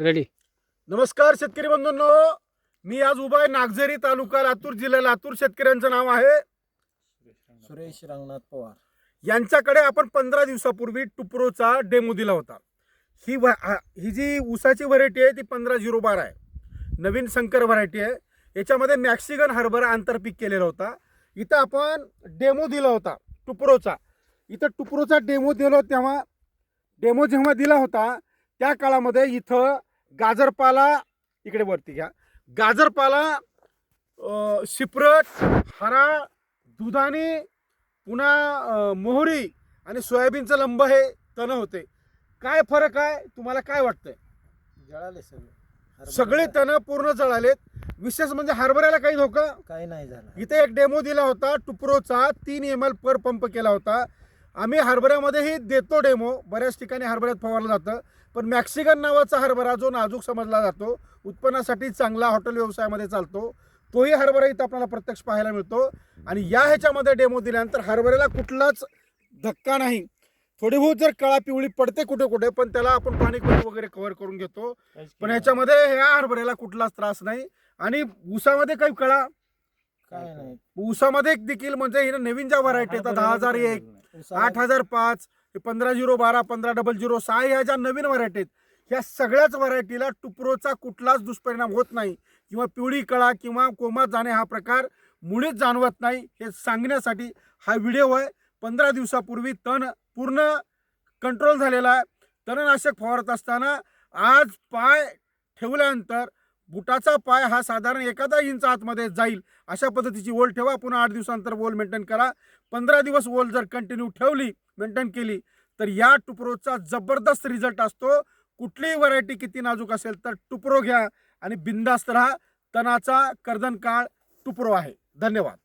Ready नमस्कार शेतकरी बंधूंनो. मी आज उभा आहे नागझरी तालुका लातूर जिल्हा लातूर. शेतकऱ्यांचं नाव आहे सुरेश रंगनाथ पवार. यांच्याकडे आपण पंधरा दिवसापूर्वी टुप्रोचा डेमो दिला होता. ही व हा- जी ऊसाची व्हरायटी आहे ती पंधरा झिरो बारा आहे. नवीन संकर व्हरायटी आहे. याच्यामध्ये मॅक्सिगन हरभरा आंतरपीक केलेला होता. इथं आपण डेमो दिला होता टुप्रोचा. इथं टुप्रोचा डेमो दिला तेव्हा डेमो जेव्हा दिला होता त्या काळामध्ये इथं गाजरपाला इकडे वरती घ्या. गाजरपाला अं, शिप्रट हरा दुधाने पुन्हा मोहरी आणि सोयाबीनचं लंब हे तण होते. काय फरक आहे? तुम्हाला काय वाटतंय? जळाले सगळे. सगळे तण पूर्ण जळालेत. विशेष म्हणजे हरभऱ्याला काही धोका? काही नाही झालं. इथे एक डेमो दिला होता. टुप्रोचा तीन एम एल पर पंप केला होता. आम्ही हरभऱ्यामध्येही देतो डेमो बऱ्याच ठिकाणी हरभऱ्यात फवारलं जातं पण मॅक्सिकन नावाचा हरभरा जो नाजूक समजला जातो उत्पन्नासाठी चांगला हॉटेल व्यवसायामध्ये चालतो तोही हरभरा इथं आपल्याला प्रत्यक्ष पाहायला मिळतो. आणि या ह्याच्यामध्ये डेमो दिल्यानंतर हरभऱ्याला कुठलाच धक्का नाही. थोडी बहुत जर कळा पिवळी पडते कुठे कुठे पण त्याला आपण पाणी वगैरे कव्हर करून घेतो. पण ह्याच्यामध्ये ह्या हरभऱ्याला कुठलाच त्रास नाही. आणि ऊसामध्ये काही कळा? काय नाही. ऊसामध्ये एक देखील म्हणजे हिनं नवीन ज्या व्हरायटी येतात दहा हजार एक आठ हजार पाच पंधरा झिरो बारा पंधरा डबल झिरो सहा ह्या ज्या नवीन व्हरायटी आहेत ह्या सगळ्याच व्हरायटीला टुप्रोचा कुठलाच दुष्परिणाम होत नाही. किंवा पिवळी कळा किंवा कोमात जाणे हा प्रकार मुळीच जाणवत नाही हे सांगण्यासाठी हा व्हिडिओ आहे. पंधरा दिवसापूर्वी तण पूर्ण कंट्रोल झालेला आहे. तणनाशक फवारत असताना आज पाय ठेवल्यानंतर बुटाचा पाय हा साधारण एखादा इंच आतमध्ये जाईल. अशा पद्धतीची ओल ठेवा. पुन्हा आठ दिवसानंतर ओल मेंटेन करा. पंधरा दिवस ओल जर कंटिन्यू ठेवली मेंटेन केली तर या टुप्रोचा जबरदस्त रिझल्ट असतो. कुठलीही व्हरायटी किती नाजूक असेल तर टुपरो घ्या आणि बिंदास्त राहा. तणाचा कर्दन काळ टुप्रो आहे. धन्यवाद.